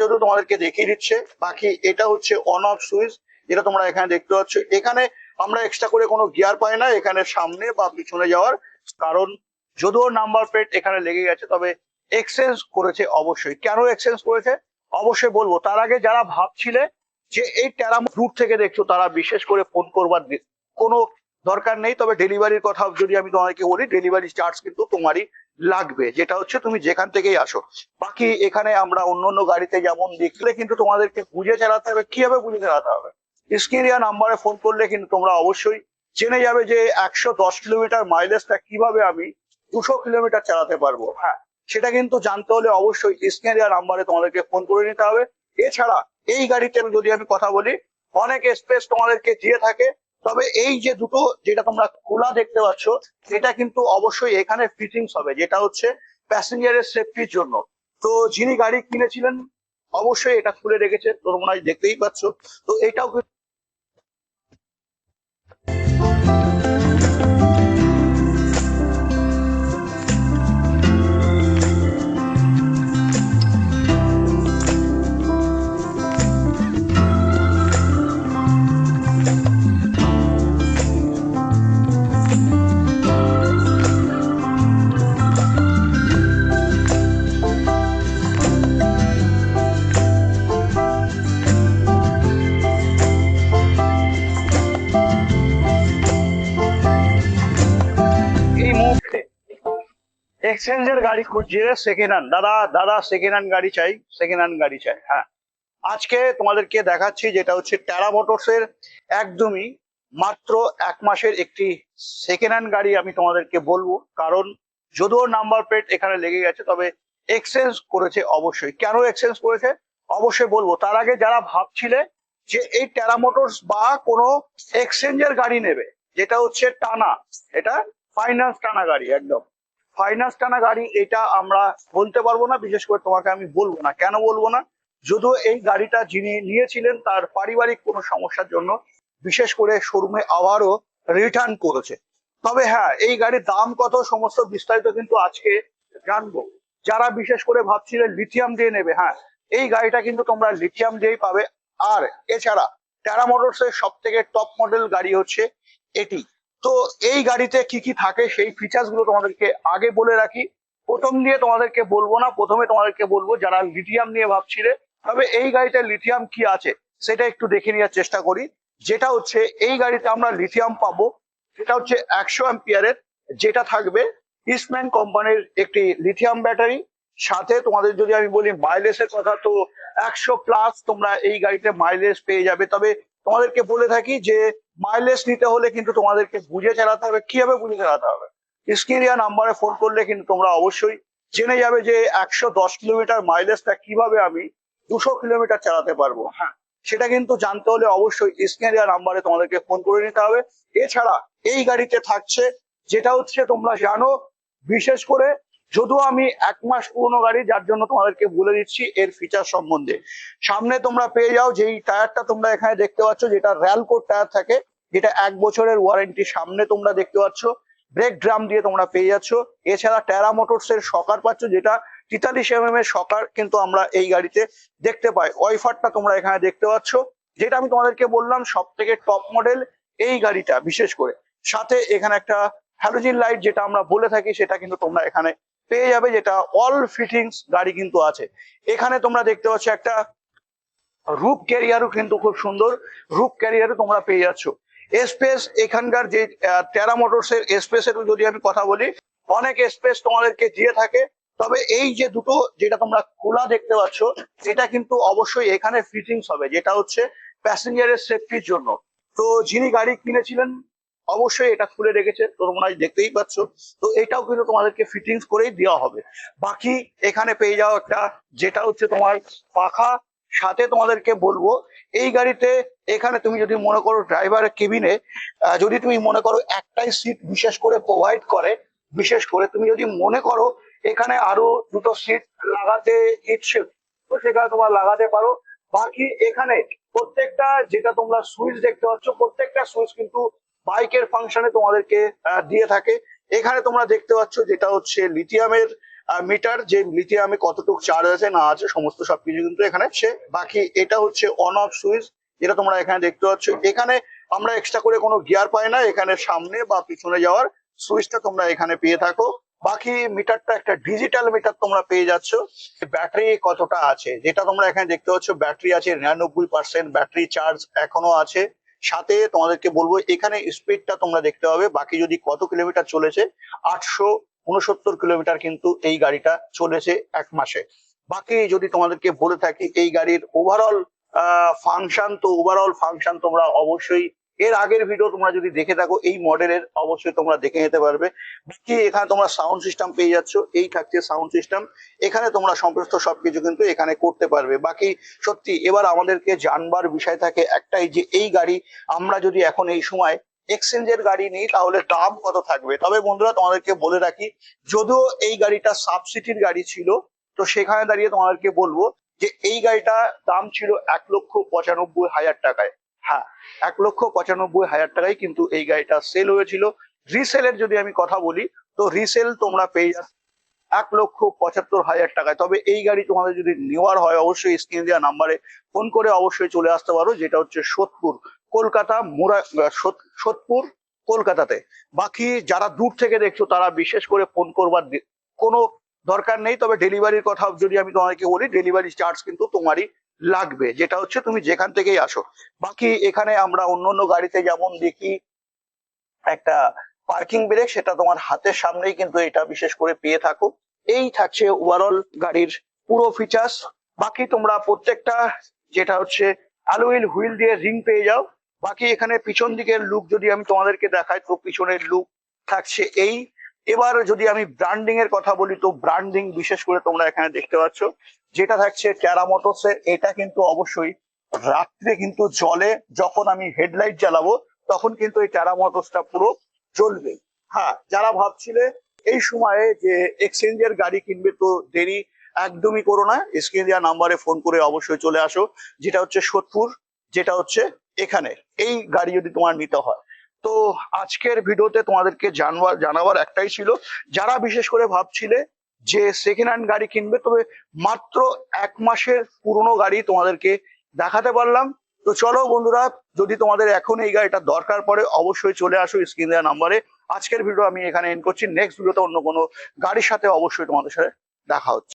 যদিও তোমাদেরকে দেখিয়ে দিচ্ছে, বাকি এটা হচ্ছে অন অফ সুইচ যেটা তোমরা এখানে দেখতে পাচ্ছ। এখানে আমরা এক্সট্রা করে কোনো গিয়ার পাই না, এখানে সামনে বা পিছনে যাওয়ার কারণ। যদিও নাম্বার প্লেট এখানে লেগে গেছে, তবে এক্সচেঞ্জ করেছে অবশ্যই। কেন এক্সচেঞ্জ করেছে? অবশ্যই বলব, তার আগে যারা ভাবছিলে যে এই ট্যারাম দূর থেকে দেখছ, তারা বিশেষ করে ফোন করবার কোনো দরকার নেই, তবে ডেলিভারির কথা যদি আমি তোমাকে বলি ডেলিভারি চার্জ কিন্তু তোমারই লাগবে, যেটা হচ্ছে তুমি যেখান থেকেই আসো। বাকি এখানে আমরা অন্য অন্য গাড়িতে যেমন দেখলে কিন্তু তোমাদেরকে বুঝে চালাতে হবে, কীভাবে বুঝে চালাতে হবে। স্ক্রিনিয়া নাম্বারে ফোন করলে কিন্তু তোমরা অবশ্যই জেনে যাবে যে একশো দশ কিলোমিটার মাইলেজটা কীভাবে আমি দুশো কিলোমিটার চালাতে পারব। হ্যাঁ সেটা কিন্তু জানতে হলে অবশ্যই স্ক্রিনিয়া নাম্বারে তোমাদেরকে ফোন করে নিতে হবে। এছাড়া এই গাড়িতে যদি আমি কথা বলি, অনেক স্পেস তোমাদেরকে দিয়ে থাকে। তবে এই যে দুটো যেটা তোমরা খোলা দেখতে পাচ্ছ এটা কিন্তু অবশ্যই এখানে ফিটিংস হবে, যেটা হচ্ছে প্যাসেঞ্জারের সেফটির জন্য। তো যিনি গাড়ি কিনেছিলেন, অবশ্যই এটা খুলে রেখেছে, তোমরা দেখতেই পাচ্ছ। তো এটাও এক্সচেঞ্জের গাড়ি খুঁজছে সেকেন্ড হ্যান্ড দাদা দাদা সেকেন্ড হ্যান্ড গাড়ি চাই সেকেন্ড হ্যান্ড গাড়ি চাই হ্যাঁ। আজকে তোমাদেরকে দেখাচ্ছি যেটা হচ্ছে ট্যারা মোটরস এর একদমই মাত্র এক মাসের একটি সেকেন্ড হ্যান্ড গাড়ি আমি তোমাদেরকে বলব। কারণ যদিও নাম্বার প্লেট এখানে লেগে গেছে, তবে এক্সচেঞ্জ করেছে অবশ্যই। কেন এক্সচেঞ্জ করেছে? অবশ্যই বলব, তার আগে যারা ভাবছিলে যে এই ট্যারা মোটরস বা কোনো এক্সচেঞ্জের গাড়ি নেবে, যেটা হচ্ছে টানা এটা ফাইন্যান্স টানা গাড়ি, একদম। ফাইন্যান্স টানা গাড়ি, এটা আমরা বলতে পারব না, বিশেষ করে তোমাকে আমি বলব না। কেন বলব না? যদিও এই গাড়িটা যিনি নিয়েছিলেন, তার পারিবারিক কোনো সমস্যার জন্য বিশেষ করে শোরুমে আবারও রিটার্ন করেছে। তবে হ্যাঁ এই গাড়ির দাম কত, সমস্ত বিস্তারিত কিন্তু আজকে জানব। যারা বিশেষ করে ভাবছিলেন লিথিয়াম দিয়ে নেবে হ্যাঁ এই গাড়িটা কিন্তু তোমরা লিথিয়াম দিয়েই পাবে। আর এছাড়া ট্যারা মোটরস এর সব থেকে টপ মডেল গাড়ি হচ্ছে এটি। তো এই গাড়িতে কি কি থাকে সেই ফিচার্সগুলো তোমাদেরকে আগে বলে রাখি। প্রথম দিয়ে তোমাদেরকে বলব না, প্রথমে তোমাদেরকে বলব যারা লিথিয়াম নিয়ে ভাবছিলে, তবে এই গাড়িতে লিথিয়াম কি আছে সেটা একটু দেখে নেওয়ার চেষ্টা করি। যেটা হচ্ছে, এই গাড়িতে আমরা লিথিয়াম পাবো, সেটা হচ্ছে একশো অ্যাম্পিয়ারের যেটা থাকবে ইস্টম্যান কোম্পানির একটি লিথিয়াম ব্যাটারি সাথে তোমাদের যদি আমি বলি মাইলেজের কথা, তো একশো প্লাস তোমরা এই গাড়িতে মাইলেজ পেয়ে যাবে। তবে তোমাদেরকে বলে থাকি যে মাইলেজ নিতে হলে কিন্তু তোমাদেরকে বুঝে চালাতে হবে, কীভাবে বুঝে চালাতে হবে। স্ক্রিনিয়া নাম্বারে ফোন করলে কিন্তু তোমরা অবশ্যই জেনে যাবে যে একশো দশ কিলোমিটার মাইলেজটা কীভাবে আমি দুশো কিলোমিটার চালাতে পারব। হ্যাঁ সেটা কিন্তু জানতে হলে অবশ্যই স্ক্রিনিয়া নাম্বারে তোমাদেরকে ফোন করে নিতে হবে। এছাড়া এই গাড়িতে থাকছে, যেটা হচ্ছে তোমরা জানো, বিশেষ করে যদিও আমি এক মাস পুরনো গাড়ি, যার জন্য তোমাদেরকে বলে দিচ্ছি, এর ফিচার সম্বন্ধে। সামনে তোমরা পেয়ে যাও, যেই টায়ারটা তোমরা এখানে দেখতে পাচ্ছ, যেটা র্যালকোট টায়ার থাকে যেটা এক বছরের ওয়ারেন্টি সামনে তোমরা দেখতে পাচ্ছ। ব্রেক ড্রাম দিয়ে তোমরা পেয়ে যাচ্ছ। এছাড়া ট্যারা মোটরস এর সকার পাচ্ছ, যেটা তেতাল্লিশ এম এর সকার কিন্তু আমরা এই গাড়িতে দেখতে পাই। ওয়াইফারটা তোমরা এখানে দেখতে পাচ্ছ। যেটা আমি তোমাদেরকে বললাম সব থেকে টপ মডেল এই গাড়িটা, বিশেষ করে। সাথে এখানে একটা হ্যালোজিন লাইট যেটা আমরা বলে থাকি, সেটা কিন্তু তোমরা এখানে পেয়ে যাবে, যেটা অল ফিটিংস গাড়ি কিন্তু আছে। এখানে তোমরা দেখতে পাচ্ছ একটা রূপ ক্যারিয়ারও কিন্তু খুব সুন্দর। রূপ ক্যারিয়ারও তোমরা পেয়ে যাচ্ছ। স্পেস এখানকার যে টেরা মোটরস এর স্পেস এর যদি আমি কথা বলি, অনেক স্পেস তোমাদেরকে দিয়ে থাকে। তবে এই যে দুটো, যেটা তোমরা খোলা দেখতে পাচ্ছ, এটা কিন্তু অবশ্যই এখানে ফিটিংস হবে, যেটা হচ্ছে প্যাসেঞ্জারের সেফটির জন্য। তো যিনি গাড়ি কিনেছিলেন, অবশ্যই এটা খুলে রেখেছে তোমরা দেখতেই পাচ্ছ। তো এটাও কিন্তু তোমাদেরকে ফিটিংস করেই দেওয়া হবে। বাকি এখানে পেয়ে যাও একটা, যেটা হচ্ছে তোমার পাখা সাথে তোমাদেরকে বলব, এই গাড়িতে এখানে তুমি যদি মনে করো ড্রাইভারের কেবিনে যদি তুমি মনে করো একটাই সিট বিশেষ করে প্রোভাইড করে, বিশেষ করে তুমি যদি মনে করো এখানে আরও দুটো সিট লাগাতে ইচ্ছে, তো সেখানে তোমার লাগাতে পারো। বাকি এখানে প্রত্যেকটা যেটা তোমরা সুইচ দেখতে পাচ্ছ, প্রত্যেকটা সুইচ কিন্তু বাইকের ফাংশনে তোমাদেরকে দিয়ে থাকে। এখানে তোমরা দেখতে পাচ্ছ যেটা হচ্ছে লিথিয়ামের মিটার যে লিথিয়ামে কতটুকু চার্জ আছে, না আছে, সমস্ত সবকিছু কিন্তু এখানে আছে বাকি, এটা হচ্ছে অন অফ সুইচ যেটা তোমরা এখানে দেখতে পাচ্ছ। এখানে আমরা এক্সট্রা করে কোনো গিয়ার পাই না, এখানে সামনে বা পিছনে যাওয়ার সুইচটা তোমরা এখানে পেয়ে থাকো। বাকি মিটারটা একটা ডিজিটাল মিটার তোমরা পেয়ে যাচ্ছ। ব্যাটারি কতটা আছে, যেটা তোমরা এখানে দেখতে পাচ্ছ ব্যাটারি আছে নিরানব্বই পার্সেন্ট ব্যাটারি চার্জ এখনও আছে। সাথে তোমাদেরকে বলব, এখানে স্পিডটা তোমরা দেখতে হবে বাকি যদি কত কিলোমিটার চলেছে, আটশো উনসত্তর কিলোমিটার কিন্তু এই গাড়িটা চলেছে এক মাসে। বাকি যদি তোমাদেরকে বলে থাকি, এই গাড়ির ওভারঅল ফাংশন তো ওভারঅল ফাংশন তোমরা অবশ্যই এর আগের ভিডিও তোমরা যদি দেখে থাকো, এই মডেলের অবশ্যই তোমরা দেখে নিতে পারবে। বাকি এখানে তোমরা সাউন্ড সিস্টেম পেয়ে যাচ্ছ, এই থাকছে সাউন্ড সিস্টেম এখানে তোমরা সমস্ত সবকিছু কিন্তু এখানে করতে পারবে। বাকি সত্যি এবার আমাদেরকে জানবার বিষয় থাকে একটাই যে, এই গাড়ি আমরা যদি এখন এই সময় এক্সচেঞ্জের গাড়ি নিই, তাহলে দাম কত থাকবে? তবে বন্ধুরা, তোমাদেরকে বলে রাখি, যদিও এই গাড়িটা সাবসিডির গাড়ি ছিল, তো সেখানে দাঁড়িয়ে তোমাদেরকে বলব যে এই গাড়িটা দাম ছিল এক লক্ষ পঁচানব্বই হাজার টাকায়। হ্যাঁ এক লক্ষ পঁচানব্বই হাজার টাকায় কিন্তু এই গাড়িটা সেল হয়েছিল। রিসেলের যদি আমি কথা বলি, তো রিসেল তোমরা পেয়ে যাচ্ছ এক লক্ষ পঁচাত্তর হাজার টাকায়। তবে এই গাড়ি তোমাদের যদি নেওয়ার হয়, অবশ্যই স্ক্রিন দেওয়া নাম্বারে ফোন করে অবশ্যই চলে আসতে পারো, যেটা হচ্ছে সোদপুর কলকাতা, মুরা সোদপুর, কলকাতাতে। বাকি যারা দূর থেকে দেখছ, তারা বিশেষ করে ফোন করবার কোনো দরকার নেই। তবে ডেলিভারির কথা যদি আমি তোমাকে বলি, ডেলিভারি চার্জ কিন্তু তোমারই লাগবে, যেটা হচ্ছে তুমি যেখান থেকেই আসো। বাকি এখানে আমরা অন্য অন্য গাড়িতে যেমন দেখি, একটা পার্কিং ব্রেক, সেটা তোমার হাতের সামনেই কিন্তু এটা বিশেষ করে পেয়ে থাকো। এই থাকছে ওভারঅল গাড়ির পুরো ফিচার্স বাকি তোমরা প্রত্যেকটা, যেটা হচ্ছে অ্যালোয়েল হুইল দিয়ে রিং পেয়ে যাও। বাকি এখানে পিছন দিকের লুক যদি আমি তোমাদেরকে দেখাই, তো পিছনের লুক থাকছে এই। এবার যদি আমি ব্র্যান্ডিং এর কথা বলি, তো ব্র্যান্ডিং বিশেষ করে তোমরা এখানে দেখতে পাচ্ছ, যেটা থাকছে টেরা মোটরস এর। এটা কিন্তু অবশ্যই রাত্রে কিন্তু জলে যখন আমি হেডলাইট জ্বালাবো, তখন কিন্তু এই টেরা মোটরসটা পুরো জ্বলবে। হ্যাঁ যারা ভাবছিলে এই সময়ে যে এক্সচেঞ্জের গাড়ি কিনবে, তো দেরি একদমই করো না। স্ক্রিন দেওয়া নাম্বারে ফোন করে অবশ্যই চলে আসো। যেটা হচ্ছে সোদপুর যেটা হচ্ছে এখানে, এই গাড়ি যদি তোমার নিতে হয়। তো আজকের ভিডিওতে তোমাদেরকে জানবার, জানাবার একটাই ছিল, যারা বিশেষ করে ভাবছিলে যে সেকেন্ড হ্যান্ড গাড়ি কিনবে, তবে মাত্র এক মাসের পুরনো গাড়ি তোমাদেরকে দেখাতে পারলাম। তো চলো বন্ধুরা, যদি তোমাদের এখন এই গাড়িটা দরকার পড়ে, অবশ্যই চলে আসো স্ক্রিন দেওয়া নাম্বারে আজকের ভিডিও আমি এখানে এন্ড করছি। নেক্সট ভিডিওতে অন্য কোনো গাড়ির সাথে অবশ্যই তোমাদের সাথে দেখা হচ্ছে।